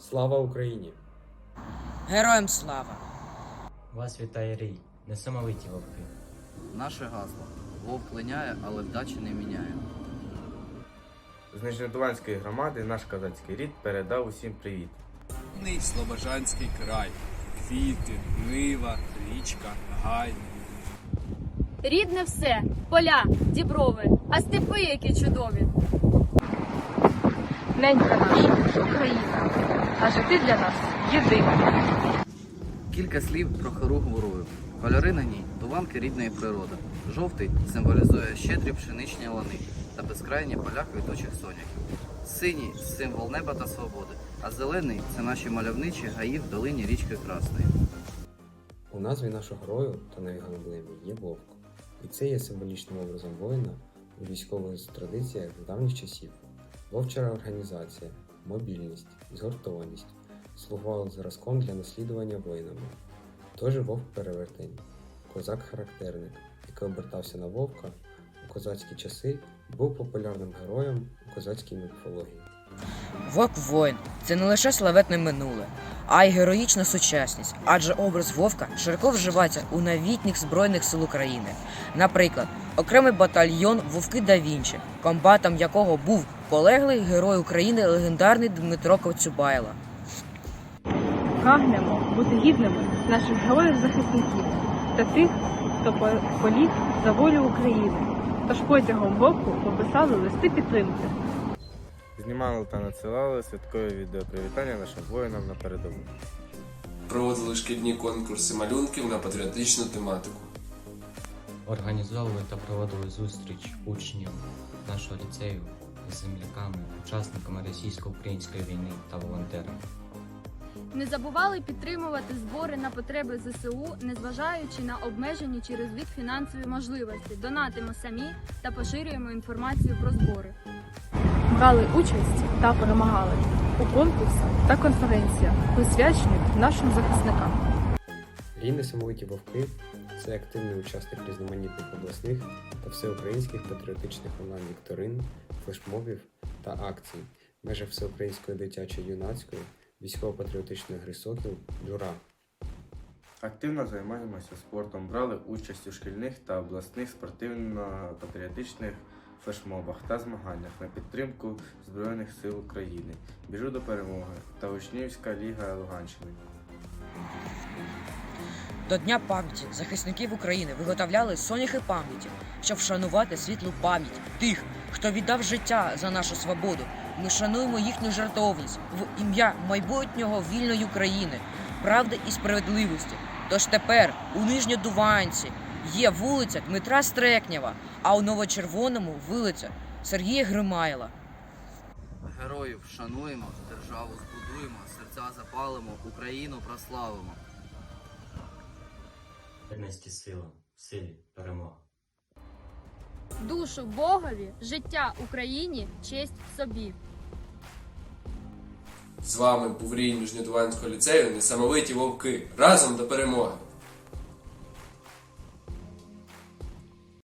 Слава Україні! Героям слава! Вас вітає рій, несамовиті вовки. Наше гасло. Вовк линяє, але вдачі не міняє. З Нижньодоланської громади наш козацький рід передав усім привіт. Слобожанський край. Квіти, нива, річка, гай. Рідне все, поля, діброви, а степи які чудові. Ненька наша, Україна, адже ти для нас єдина. Кілька слів про хору гворою. Кольори на ній туванки рідної природи. Жовтий символізує щедрі пшеничні лани та безкрайні поля квітучих соняків. Синій символ неба та свободи, а зелений це наші мальовничі гаї в долині річки Красної. У назві нашого герою та на його емблемі є вовк. І це є символічним образом воїна у військових традиціях з давніх часів. Вовчара організація, мобільність, згуртованість слугували зразком для наслідування воїнами. Тож вовк перевертень, козак-характерник, який обертався на вовка у козацькі часи, був популярним героєм у козацькій міфології. Вовк воїн це не лише славетне минуле, а й героїчна сучасність, адже образ вовка широко вживається у новітніх збройних сил України. Наприклад, окремий батальйон Вовки да Вінчі, комбатом якого був полеглий герой України легендарний Дмитро Коцюбайло. Прагнемо бути гідними наших героїв-захисників та тих, хто по- поліг за волю України. Тож протягом року пописали листи підтримки. Знімали та надсилали святкові відеопривітання нашим воїнам на передову. Проводили шкільні конкурси малюнків на патріотичну тематику. Організовували та проводили зустріч учнів нашого ліцею з земляками, учасниками російсько-української війни та волонтерами. Не забували підтримувати збори на потреби ЗСУ, незважаючи на обмежені через вік фінансові можливості. Донатимо самі та поширюємо інформацію про збори. Брали участь та перемагали у конкурсах та конференціях, присвячених нашим захисникам. Рівне самовиті вовки це активний учасник різноманітних обласних та всеукраїнських патріотичних онлайн-вікторин, флешмобів та акцій в межах всеукраїнської дитячої юнацької військово-патріотичної гри сокіл Джура. Активно займаємося спортом, брали участь у шкільних та обласних спортивно-патріотичних флешмобах та змаганнях на підтримку Збройних сил України, Біжу до перемоги та Учнівська ліга Луганщини. До Дня пам'яті захисників України виготовляли соняхи пам'яті, щоб вшанувати світлу пам'ять тих, хто віддав життя за нашу свободу. Ми шануємо їхню жертовність в ім'я майбутнього вільної України, правди і справедливості. Тож тепер у Нижньодуванці є вулиця Дмитра Стрекнєва, а у Новочервоному вулиця Сергія Гримайла. Героїв шануємо, державу збудуємо, серця запалимо, Україну прославимо. Єдності сила, в силі, перемога. Душу Богові, життя Україні, честь собі. З вами був рій Нижньодоланського ліцею Несамовиті вовки. Разом до перемоги!